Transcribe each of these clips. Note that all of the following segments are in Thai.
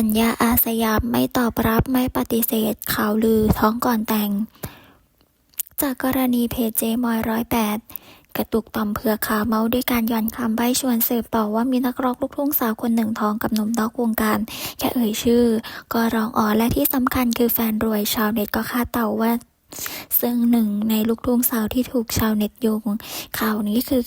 ธัญญาอาสยามไม่ตอบรับไม่ปฏิเสธข่าวลือท้องก่อนแต่ง จากกรณีเพจเจมอยร้อยแปดกระตุกต่อมเผือกขาเมาด้วยการย้อนคำใบ้ชวนสืบต่อว่ามีนักร้องลูกทุ่งสาวคนหนึ่งท้องกับหนุ่มนอกวงการ แค่เอ่ยชื่อ ก็ร้องอ๋อและที่สำคัญคือแฟนรวยชาวเน็ตก็คาดเต่าว่า ซึ่งหนึ่งในลูกทุ่งสาวที่ถูกชาวเน็ตโยงข่าวนี้คือ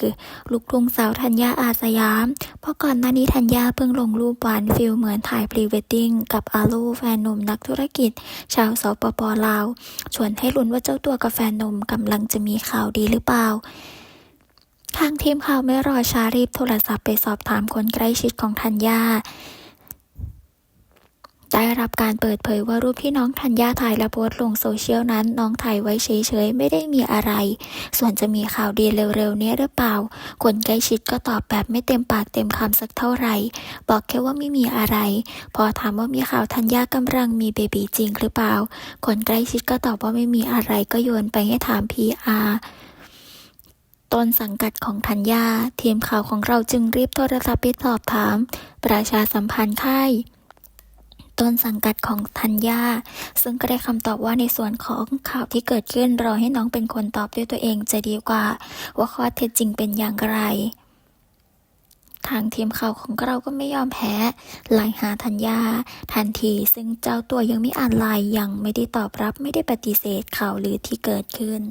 ลูกทุ่งสาวธัญญาอาสยาม เพราะก่อนหน้านี้ธัญญาเพิ่งลงรูปหวานฟิลเหมือนถ่ายพรีเวดดิ้งกับอาลูแฟนหนุ่มนักธุรกิจ ชาวสปปลาวชวนให้ลุ้นว่าเจ้าตัวกับแฟนหนุ่มกำลังจะมีข่าวดีหรือเปล่าทางทีมข่าวไม่รอช้ารีบโทรศัพท์ไปสอบถามคนใกล้ชิดของธัญญา ได้รับการเปิดเผยว่ารูปที่น้องธัญญาถ่ายและโพสต์ลงโซเชียลนั้น น้องถ่ายไว้เฉยๆ ไม่ได้มีอะไร ส่วนจะมีข่าวดีเร็วๆ นี้หรือเปล่า คนใกล้ชิดก็ตอบแบบไม่เต็มปากเต็มคำสักเท่าไหร่ บอกแค่ว่าไม่มีอะไร พอถามว่ามีข่าวธัญญากำลังมีเบบีจริงหรือเปล่า คนใกล้ชิดก็ตอบว่าไม่มีอะไรก็โยนไปให้ถาม PR ต้นสังกัดของธัญญาทีมข่าวของเราจึงรีบโทรศัพท์ไปสอบถาม ประชาสัมพันธ์ค่าย ต้นสังกัดของธัญญาซึ่งก็ได้คำตอบว่าในส่วนของข่าวที่เกิดขึ้นรอให้น้องเป็นคนตอบด้วยตัวเองจะดีกว่า ว่าข้อเท็จจริงเป็นอย่างไรทางทีมข่าวของเราก็ไม่ยอมแพ้ไลน์หาธัญญาทันที ซึ่งเจ้าตัวยังไม่อ่านไลน์ยังไม่ได้ตอบรับไม่ได้ปฏิเสธข่าวลือที่เกิดขึ้น